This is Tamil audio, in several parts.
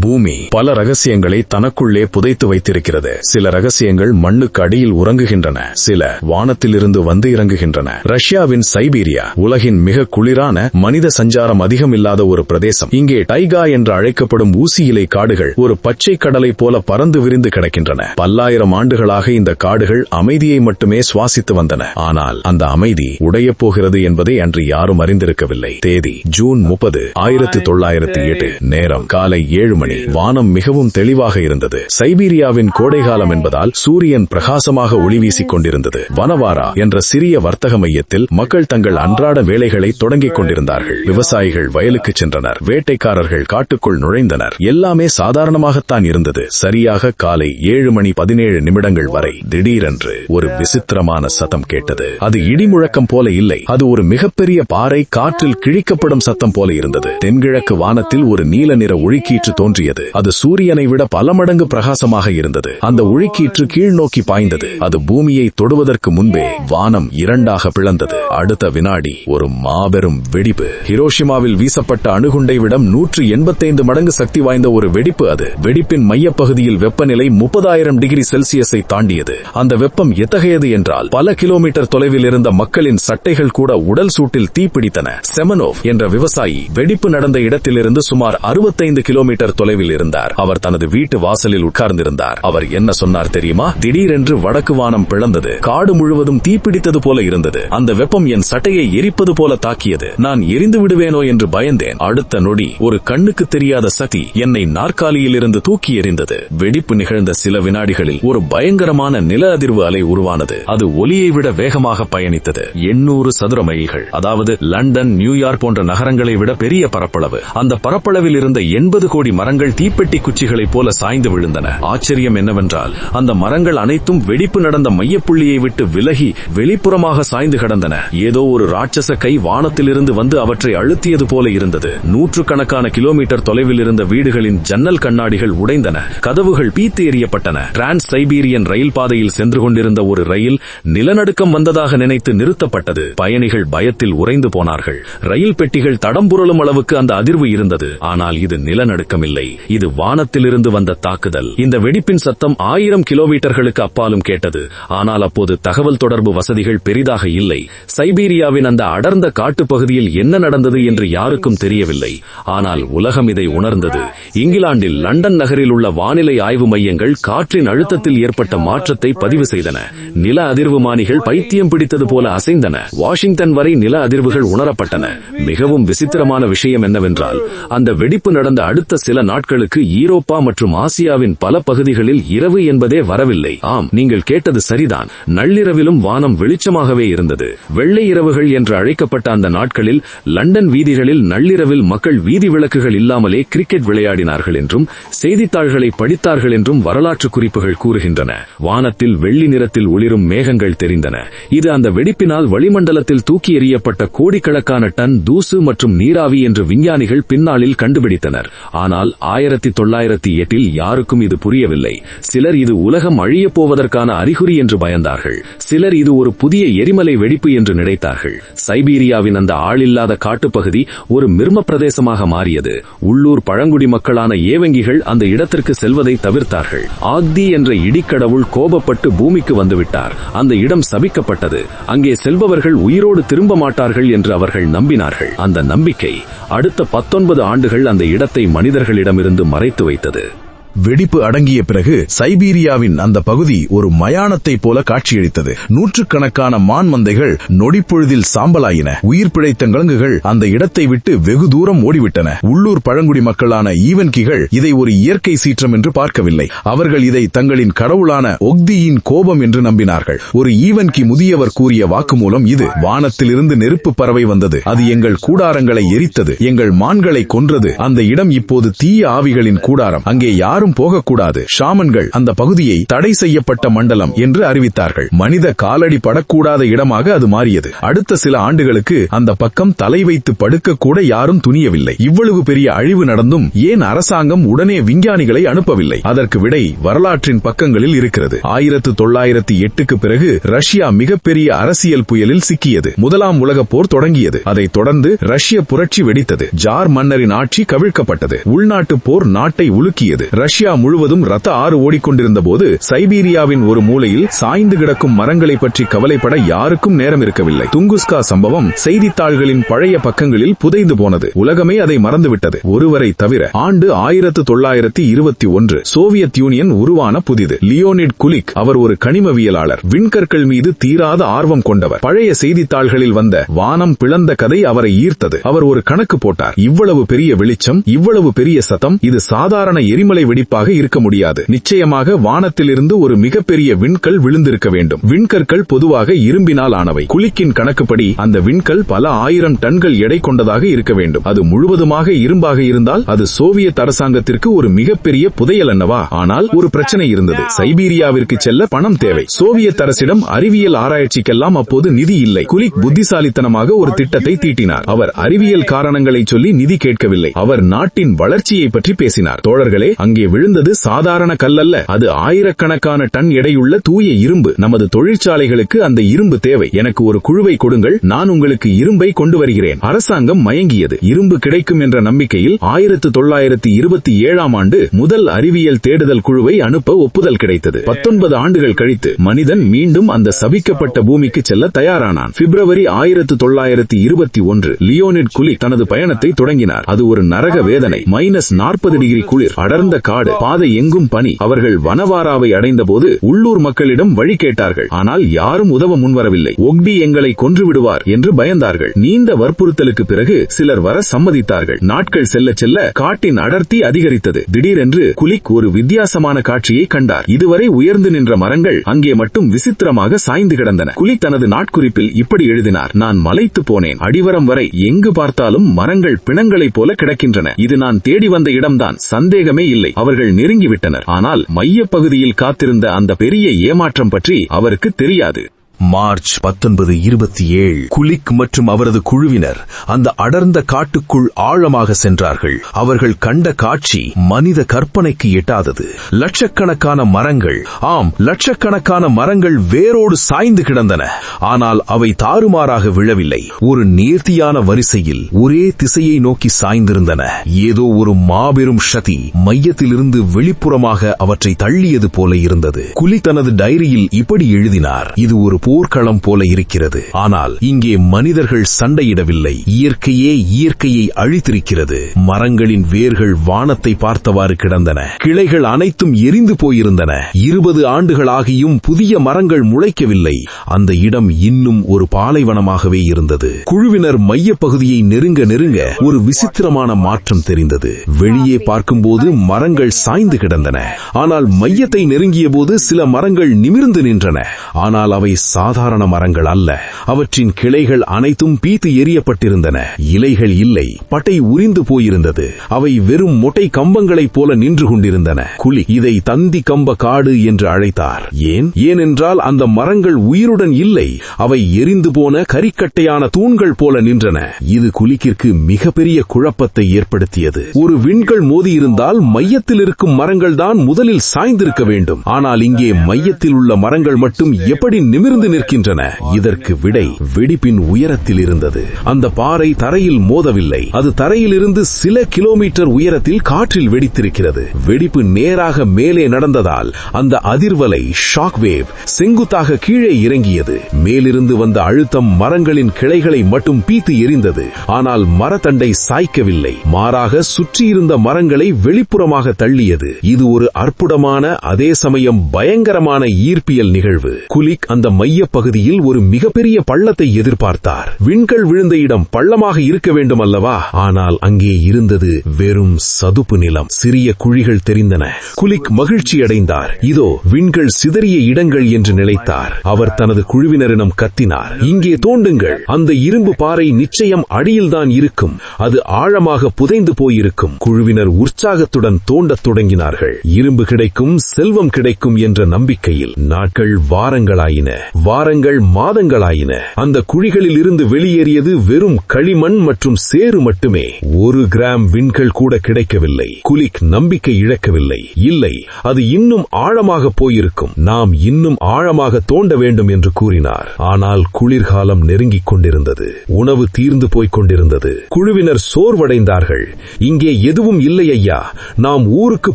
பூமி பல ரகசியங்களை தனக்குள்ளே புதைத்து வைத்திருக்கிறது. சில ரகசியங்கள் மண்ணுக்கு அடியில் உறங்குகின்றன சில வானத்திலிருந்து வந்து இறங்குகின்றன. ரஷ்யாவின் சைபீரியா உலகின் மிக குளிரான மனித சஞ்சாரம் அதிகம் இல்லாத ஒரு பிரதேசம். இங்கே டைகா என்று அழைக்கப்படும் ஊசி இலை காடுகள் ஒரு பச்சை கடலை போல பறந்து விரிந்து கிடக்கின்றன. பல்லாயிரம் ஆண்டுகளாக இந்த காடுகள் அமைதியை மட்டுமே சுவாசித்து வந்தன. ஆனால் அந்த அமைதி உடையப் போகிறது என்பதை அன்று யாரும் அறிந்திருக்கவில்லை. தேதி ஜூன் முப்பது ஆயிரத்தி தொள்ளாயிரத்தி எட்டு நேரம் காலை ஏழு மணி. வானம் மிகவும் தெளிவாக இருந்தது. சைபீரியாவின் கோடைகாலம் என்பதால் சூரியன் பிரகாசமாக ஒளி வீசிக் கொண்டிருந்தது. வனவாரா என்ற சிறிய வர்த்தக மையத்தில் மக்கள் தங்கள் அன்றாட வேலைகளை தொடங்கிக் கொண்டிருந்தார்கள். விவசாயிகள் வயலுக்கு சென்றனர். வேட்டைக்காரர்கள் காட்டுக்குள் நுழைந்தனர். எல்லாமே சாதாரணமாகத்தான் இருந்தது. சரியாக காலை ஏழு மணி பதினேழு நிமிடங்கள் வரை திடீரென்று ஒரு விசித்திரமான சத்தம் கேட்டது. அது இடி முழக்கம் போல இல்லை. அது ஒரு மிகப்பெரிய பாறை காற்றில் கிழிக்கப்படும் சத்தம் போல இருந்தது. தென்கிழக்கு வானத்தில் ஒரு நீல நிற ஒழுக்கீற்று தோன்றியது. அது சூரியனை விட பல மடங்கு பிரகாசமாக இருந்தது. அந்த ஒழிக்கீற்று கீழ் நோக்கி பாய்ந்தது. அது பூமியை தொடுவதற்கு முன்பே வானம் இரண்டாக பிளந்தது. அடுத்த வினாடி ஒரு மாபெரும் வெடிப்பு. ஹிரோஷிமாவில் வீசப்பட்ட அணுகுண்டை விட நூற்று எண்பத்தைந்து மடங்கு சக்தி வாய்ந்த ஒரு வெடிப்பு அது. வெடிப்பின் மையப்பகுதியில் வெப்பநிலை முப்பதாயிரம் டிகிரி செல்சியஸை தாண்டியது. அந்த வெப்பம் எத்தகையது என்றால் பல கிலோமீட்டர் தொலைவில் இருந்த மக்களின் சட்டைகள் கூட உடல் சூட்டில் தீப்பிடித்தன. செமனோவ் என்ற விவசாயி வெடிப்பு நடந்த இடத்திலிருந்து சுமார் அறுபத்தைந்து கிலோமீட்டர் தொலைவில் இருந்தார். அவர் தனது வீட்டு வாசலில் உட்கார்ந்திருந்தார். அவர் என்ன சொன்னார் தெரியுமா? திடீரென்று வடக்கு வானம் பிளந்தது. காடு முழுவதும் தீப்பிடித்தது போல இருந்தது. அந்த வெப்பம் என் சட்டையை எரிப்பது போல தாக்கியது. நான் எரிந்து விடுவேனோ என்று பயந்தேன். அடுத்த நொடி ஒரு கண்ணுக்கு தெரியாத சக்தி என்னை நாற்காலியில் இருந்து தூக்கி எறிந்தது. வெடிப்பு நிகழ்ந்த சில வினாடிகளில் ஒரு பயங்கரமான நில அதிர்வு அலை உருவானது. அது ஒலியை விட வேகமாக பயணித்தது. எண்ணூறு சதுர மைல்கள். அதாவது லண்டன் நியூயார்க் போன்ற நகரங்களை விட பெரிய பரப்பளவு. அந்த பரப்பளவில் இருந்த எண்பது கோடி மரங்கள் தீப்பெட்டி குச்சிகளைப் போல சாய்ந்து விழுந்தன. ஆச்சரியம் என்னவென்றால் அந்த மரங்கள் அனைத்தும் வெடிப்பு நடந்த மையப்புள்ளியை விட்டு விலகி வெளிப்புறமாக சாய்ந்து கிடந்தன. ஏதோ ஒரு ராட்சச கை வானத்திலிருந்து வந்து அவற்றை அழுத்தியது போல இருந்தது. நூற்றுக்கணக்கான கிலோமீட்டர் தொலைவில் இருந்த வீடுகளின் ஜன்னல் கண்ணாடிகள் உடைந்தன. கதவுகள் பீத்து எறியப்பட்டன. டிரான்ஸ் சைபீரியன் ரயில் பாதையில் சென்று கொண்டிருந்த ஒரு ரயில் நிலநடுக்கம் வந்ததாக நினைத்து நிறுத்தப்பட்டது. பயணிகள் பயத்தில் உறைந்து போனார்கள். ரயில் பெட்டிகள் தடம்புரளும் அளவுக்கு அந்த அதிர்வு இருந்தது. ஆனால் இது நிலநடுக்கம் இல்லை இது வானத்திலிருந்து வந்த தாக்குதல். இந்த வெடிப்பின் சத்தம் ஆயிரம் கிலோமீட்டர்களுக்கு அப்பாலும் கேட்டது. ஆனால் அப்போது தகவல் தொடர்பு வசதிகள் பெரிதாக இல்லை. சைபீரியாவின் அந்த அடர்ந்த காட்டுப்பகுதியில் என்ன நடந்தது என்று யாருக்கும் தெரியவில்லை. ஆனால் உலகம் இதை உணர்ந்தது. இங்கிலாந்தில் லண்டன் நகரில் உள்ள வானிலை ஆய்வு மையங்கள் காற்றின் அழுத்தத்தில் ஏற்பட்ட மாற்றத்தை பதிவு செய்தன. நில அதிர்வு மானிகள் பைத்தியம் பிடித்தது போல அசைந்தன. வாஷிங்டன் வரை நில அதிர்வுகள் உணரப்பட்டன. மிகவும் விசித்திரமான விஷயம் என்னவென்றால் அந்த வெடிப்பு நடந்த அடுத்த சில நாட்கள் நாட்களுக்கு ஈரோப்பா மற்றும் ஆசியாவின் பல பகுதிகளில் இரவு என்பதே வரவில்லை. ஆம் நீங்கள் கேட்டது சரிதான். நள்ளிரவிலும் வானம் வெளிச்சமாகவே இருந்தது. வெள்ளை இரவுகள் என்று அழைக்கப்பட்ட அந்த நாட்களில் லண்டன் வீதிகளில் நள்ளிரவில் மக்கள் வீதி விளக்குகள் இல்லாமலே கிரிக்கெட் விளையாடினார்கள் என்றும் செய்தித்தாள்களை படித்தார்கள் என்றும் வரலாற்று குறிப்புகள் கூறுகின்றன. வானத்தில் வெள்ளி நிறத்தில் ஒளிரும் மேகங்கள் தெரிந்தன. இது அந்த வெடிப்பினால் வளிமண்டலத்தில் தூக்கி எறியப்பட்ட கோடிக்கணக்கான டன் தூசு மற்றும் நீராவி என்று விஞ்ஞானிகள் பின்னாளில் கண்டுபிடித்தனர். ஆனால் ஆயிரத்தி தொள்ளாயிரத்தி எட்டில் யாருக்கும் இது புரியவில்லை. சிலர் இது உலகம் அழியப் போவதற்கான அறிகுறி என்று பயந்தார்கள். சிலர் இது ஒரு புதிய எரிமலை வெடிப்பு என்று நினைத்தார்கள். சைபீரியாவின் அந்த ஆளில்லாத காட்டுப்பகுதி ஒரு மிர்ம பிரதேசமாக மாறியது. உள்ளூர் பழங்குடி மக்களான ஏவங்கிகள் அந்த இடத்திற்கு செல்வதை தவிர்த்தார்கள். ஆக்தி என்ற இடிக்கடவுள் கோபப்பட்டு பூமிக்கு வந்துவிட்டார். அந்த இடம் சபிக்கப்பட்டது. அங்கே செல்பவர்கள் உயிரோடு திரும்ப மாட்டார்கள் என்று அவர்கள் நம்பினார்கள். அந்த நம்பிக்கை அடுத்த பத்தொன்பது ஆண்டுகள் அந்த இடத்தை மனிதர்களிடம் மனிதர்களிடமிருந்து மறைத்து வைத்தது. வெடிப்பு அடங்கிய பிறகு சைபீரியாவின் அந்த பகுதி ஒரு மயானத்தை போல காட்சியளித்தது. நூற்றுக்கணக்கான மான் மந்தைகள் நொடிப்பொழுதில் சாம்பலாயின. உயிர் பிழைத்த கிழங்குகள் அந்த இடத்தை விட்டு வெகு தூரம் ஓடிவிட்டன. உள்ளூர் பழங்குடி மக்களான ஈவன்கிகள் இதை ஒரு இயற்கை சீற்றம் என்று பார்க்கவில்லை. அவர்கள் இதை தங்களின் கடவுளான ஒக்தியின் கோபம் என்று நம்பினார்கள். ஒரு ஈவன்கி முதியவர் கூறிய வாக்குமூலம் இது. வானத்திலிருந்து நெருப்பு பறவை வந்தது. அது எங்கள் கூடாரங்களை எரித்தது. எங்கள் மான்களை கொன்றது. அந்த இடம் இப்போது தீய ஆவிகளின் கூடாரம். அங்கே யாரும் யாரும் போகக்கூடாது. ஷாமன்கள் அந்த பகுதியை தடை செய்யப்பட்ட மண்டலம் என்று அறிவித்தார்கள். மனித காலடி படக்கூடாத இடமாக அது மாறியது. அடுத்த சில ஆண்டுகளுக்கு அந்த பக்கம் தலை வைத்து படுக்க கூட யாரும் துணியவில்லை. இவ்வளவு பெரிய அழிவு நடந்தும் ஏன் அரசாங்கம் உடனே விஞ்ஞானிகளை அனுப்பவில்லை? அதற்கு விடை வரலாற்றின் பக்கங்களில் இருக்கிறது. ஆயிரத்து தொள்ளாயிரத்தி எட்டுக்கு பிறகு ரஷ்யா மிகப்பெரிய அரசியல் புயலில் சிக்கியது. முதலாம் உலகப் போர் தொடங்கியது. அதைத் தொடர்ந்து ரஷ்ய புரட்சி வெடித்தது. ஜார் மன்னரின் ஆட்சி கவிழ்க்கப்பட்டது. உள்நாட்டு போர் நாட்டை உலுக்கியது. ரஷ்ய முழுவதும் ரத்த ஆறு ஓடிக்கொண்டிருந்த போது சைபீரியாவின் ஒரு மூலையில் சாய்ந்து கிடக்கும் மரங்களை பற்றி கவலைப்பட யாருக்கும் நேரம் இருக்கவில்லை. துங்குஸ்கா சம்பவம் செய்தித்தாள்களின் பழைய பக்கங்களில் புதைந்து போனது. உலகமே அதை மறந்துவிட்டது. ஒருவரை தவிர ஆண்டு ஆயிரத்து தொள்ளாயிரத்தி இருபத்தி ஒன்று சோவியத் யூனியன் உருவான புதிது. லியோனிட் குலிக் அவர் ஒரு கனிமவியலாளர். விண்கற்கள் மீது தீராத ஆர்வம் கொண்டவர். பழைய செய்தித்தாள்களில் வந்த வானம் பிளந்த கதை அவரை ஈர்த்தது. அவர் ஒரு கணக்கு போட்டார். இவ்வளவு பெரிய வெளிச்சம் இவ்வளவு பெரிய சத்தம் இது சாதாரண எரிமலை வெடிப்பாக இருக்க முடியாது. நிச்சயமாக வானத்திலிருந்து ஒரு மிகப்பெரிய விண்கல் விழுந்திருக்க வேண்டும். விண்கற்கள் பொதுவாக இரும்பினால் ஆனவை. குலிக்கின் கணக்குப்படி அந்த விண்கல் பல ஆயிரம் டன்கள் எடை கொண்டதாக இருக்க வேண்டும். அது முழுவதுமாக இரும்பாக இருந்தால் அது சோவியத் அரசாங்கத்திற்கு ஒரு மிகப்பெரிய புதையல் அல்லவா? ஆனால் ஒரு பிரச்சனை இருந்தது. சைபீரியாவிற்கு செல்ல பணம் தேவை. சோவியத் அரசிடம் அறிவியல் ஆராய்ச்சிக்கெல்லாம் அப்போது நிதி இல்லை. குலிக் புத்திசாலித்தனமாக ஒரு திட்டத்தை தீட்டினார். அவர் அறிவியல் காரணங்களை சொல்லி நிதி கேட்கவில்லை. அவர் நாட்டின் வளர்ச்சியை பற்றி பேசினார். தோழர்களே அங்கே விழுந்தது சாதாரண கல்லல்ல. அது ஆயிரக்கணக்கான டன் எடையுள்ள தூய இரும்பு. நமது தொழிற்சாலைகளுக்கு அந்த இரும்பு தேவை. எனக்கு ஒரு குழுவை கொடுங்கள். நான் உங்களுக்கு இரும்பை கொண்டு வருகிறேன். அரசாங்கம் மயங்கியது. இரும்பு கிடைக்கும் என்ற நம்பிக்கையில் ஆயிரத்து தொள்ளாயிரத்தி இருபத்தி ஏழாம் ஆண்டு முதல் அறிவியல் தேடுதல் குழுவை அனுப்ப ஒப்புதல் கிடைத்தது. பத்தொன்பது ஆண்டுகள் கழித்து மனிதன் மீண்டும் அந்த சபிக்கப்பட்ட பூமிக்கு செல்ல தயாரானான். பிப்ரவரி ஆயிரத்து தொள்ளாயிரத்தி இருபத்தி ஒன்று லியோனிட் குலி தனது பயணத்தை தொடங்கினார். அது ஒரு நரக வேதனை. மைனஸ் நாற்பது டிகிரி குளிர். அடர்ந்த காடு பாதை எங்கும் பனி. அவர்கள் வனவாராவை அடைந்த போது உள்ளூர் மக்களிடம் வழி கேட்டார்கள். ஆனால் யாரும் உதவ முன்வரவில்லை. ஒக்பி எங்களை கொன்று விடுவார் என்று பயந்தார்கள். நீண்ட வற்புறுத்தலுக்கு பிறகு சிலர் வர சம்மதித்தார்கள். நாட்கள் செல்ல செல்ல காட்டின் அடர்த்தி அதிகரித்தது. திடீரென்று குலிக் ஒரு வித்தியாசமான காட்சியை கண்டார். இதுவரை உயர்ந்து நின்ற மரங்கள் அங்கே மட்டும் விசித்திரமாக சாய்ந்து கிடந்தன. குலி தனது நாட்குறிப்பில் இப்படி எழுதினார். நான் மலைத்து போனேன். அடிவரம் வரை எங்கு பார்த்தாலும் மரங்கள் பிணங்களைப் போல கிடக்கின்றன. இது நான் தேடி வந்த இடம்தான். சந்தேகமே இல்லை. அவர்கள் நெருங்கிவிட்டனர். ஆனால் மைய பகுதியில் காத்திருந்த அந்த பெரிய ஏமாற்றம் பற்றி அவருக்கு தெரியாது. மார்ச் பத்தொன்பது இருபத்தி ஏழு. குலிக் மற்றும் அவரது குழுவினர் அந்த அடர்ந்த காட்டுக்குள் ஆழமாக சென்றார்கள். அவர்கள் கண்ட காட்சி மனித கற்பனைக்கு எட்டாதது. லட்சக்கணக்கான மரங்கள் ஆம் லட்சக்கணக்கான மரங்கள் வேரோடு சாய்ந்து கிடந்தன. ஆனால் அவை தாறுமாறாக விழவில்லை. ஒரு நேர்த்தியான வரிசையில் ஒரே திசையை நோக்கி சாய்ந்திருந்தன. ஏதோ ஒரு மாபெரும் சதி மையத்திலிருந்து வெளிப்புறமாக அவற்றை தள்ளியது போல இருந்தது. குலி தனது டைரியில் இப்படி எழுதினார். இது ஒரு போர்க்களம் போல இருக்கிறது. ஆனால் இங்கே மனிதர்கள் சண்டையிடவில்லை. இயற்கையே இயற்கையை அழித்திருக்கிறது. மரங்களின் வேர்கள் வானத்தை பார்த்தவாறு கிடந்தன. கிளைகள் அனைத்தும் எரிந்து போயிருந்தன. இருபது ஆண்டுகளாகியும் புதிய மரங்கள் முளைக்கவில்லை. அந்த இடம் இன்னும் ஒரு பாலைவனமாகவே இருந்தது. குழுவினர் மையப்பகுதியை நெருங்க நெருங்க ஒரு விசித்திரமான மாற்றம் தெரிந்தது. வெளியே பார்க்கும்போது மரங்கள் சாய்ந்து கிடந்தன. ஆனால் மையத்தை நெருங்கிய போது சில மரங்கள் நிமிர்ந்து நின்றன. ஆனால் அவை சாதாரண மரங்கள் அல்ல. அவற்றின் கிளைகள் அனைத்தும் பீத்து எரியப்பட்டிருந்தன இலைகள் இல்லை. பட்டை உரிந்து போயிருந்தது. அவை வெறும் மொட்டை கம்பங்களைப் போல நின்று கொண்டிருந்தன. குழி இதை தந்தி கம்ப காடு என்று அழைத்தார். ஏன்? ஏனென்றால் அந்த மரங்கள் உயிருடன் இல்லை. அவை எரிந்து போன கரிக்கட்டையான தூண்கள் போல நின்றன. இது குலிக்கிற்கு மிகப்பெரிய குழப்பத்தை ஏற்படுத்தியது. ஒரு விண்கள் மோதியிருந்தால் மையத்தில் இருக்கும் மரங்கள் தான் முதலில் சாய்ந்திருக்க வேண்டும். ஆனால் இங்கே மையத்தில் உள்ள மரங்கள் மட்டும் எப்படி நிமிர்ந்து நிற்கின்றன. இதற்கு விடை வெடிப்பின் உயரத்தில் இருந்தது. அந்த பாறை தரையில் மோதவில்லை. அது தரையிலிருந்து சில கிலோமீட்டர் உயரத்தில் காற்றில் வெடித்திருக்கிறது. வெடிப்பு நேராக மேலே நடந்ததால் அந்த அதிர்வலை ஷாக் வேவ் செங்குத்தாக கீழே இறங்கியது. மேலிருந்து வந்த அழுத்தம் மரங்களின் கிளைகளை மட்டும் பீத்து எரிந்தது ஆனால் மரத்தண்டை சாய்க்கவில்லை. மாறாக சுற்றியிருந்த மரங்களை வெளிப்புறமாக தள்ளியது. இது ஒரு அற்புதமான அதே சமயம் பயங்கரமான ஈர்ப்பியல் நிகழ்வு. குலிக் அந்த மைய மையப்பகுதியில் ஒரு மிகப்பெரிய பள்ளத்தை எதிர்பார்த்தார். விண்கள் விழுந்த இடம் பள்ளமாக இருக்க வேண்டும் அல்லவா? ஆனால் அங்கே இருந்தது வெறும் சதுப்பு நிலம். சிறிய குழிகள் தெரிந்தன. குலிக் மகிழ்ச்சி அடைந்தார். இதோ விண்கள் சிதறிய இடங்கள் என்று நினைத்தார். அவர் தனது குழுவினரிடம் கத்தினார். இங்கே தோண்டுங்கள். அந்த இரும்பு பாறை நிச்சயம் அடியில்தான் இருக்கும். அது ஆழமாக புதைந்து போயிருக்கும். குழுவினர் உற்சாகத்துடன் தோண்டத் தொடங்கினார்கள். இரும்பு கிடைக்கும் செல்வம் கிடைக்கும் என்ற நம்பிக்கையில் நாட்கள் வாரங்களாயின. வாரங்கள் மாதங்களாயின. அந்த குழிகளில் இருந்து வெளியேறியது வெறும் களிமண் மற்றும் சேறு மட்டுமே. ஒரு கிராம் விண்கள் கூட கிடைக்கவில்லை. குலிக் நம்பிக்கை இழக்கவில்லை. இல்லை அது இன்னும் ஆழமாக போயிருக்கும். நாம் இன்னும் ஆழமாக தோண்ட வேண்டும் என்று கூறினார். ஆனால் குளிர்காலம் நெருங்கிக் கொண்டிருந்தது. உணவு தீர்ந்து போய்க் கொண்டிருந்தது. குழுவினர் சோர்வடைந்தார்கள். இங்கே எதுவும் இல்லை ஐயா. நாம் ஊருக்கு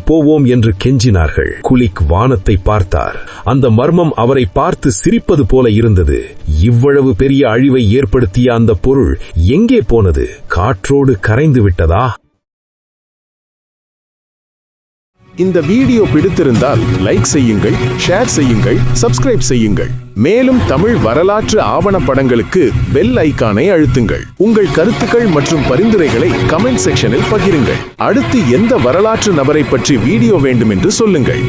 போவோம் என்று கெஞ்சினார்கள். குலிக் வானத்தை பார்த்தார். அந்த மர்மம் அவரை பார்த்து சிரிப்பது போல இருந்தது. இவ்வளவு பெரிய அழிவை ஏற்படுத்திய அந்த பொருள் எங்கே போனது? காற்றோடு கரைந்து விட்டதா? இந்த வீடியோ பிடித்திருந்தால் லைக் செய்யுங்கள் ஷேர் செய்யுங்கள் சப்ஸ்கிரைப் செய்யுங்கள். மேலும் தமிழ் வரலாற்று ஆவணப்படங்களுக்கு பெல் ஐகானை அழுத்துங்கள். உங்கள் கருத்துக்கள் மற்றும் பரிந்துரைகளை கமெண்ட் செக்ஷனில் பகிருங்கள். அடுத்து எந்த வரலாற்று நபரை பற்றி வீடியோ வேண்டும் என்று சொல்லுங்கள்.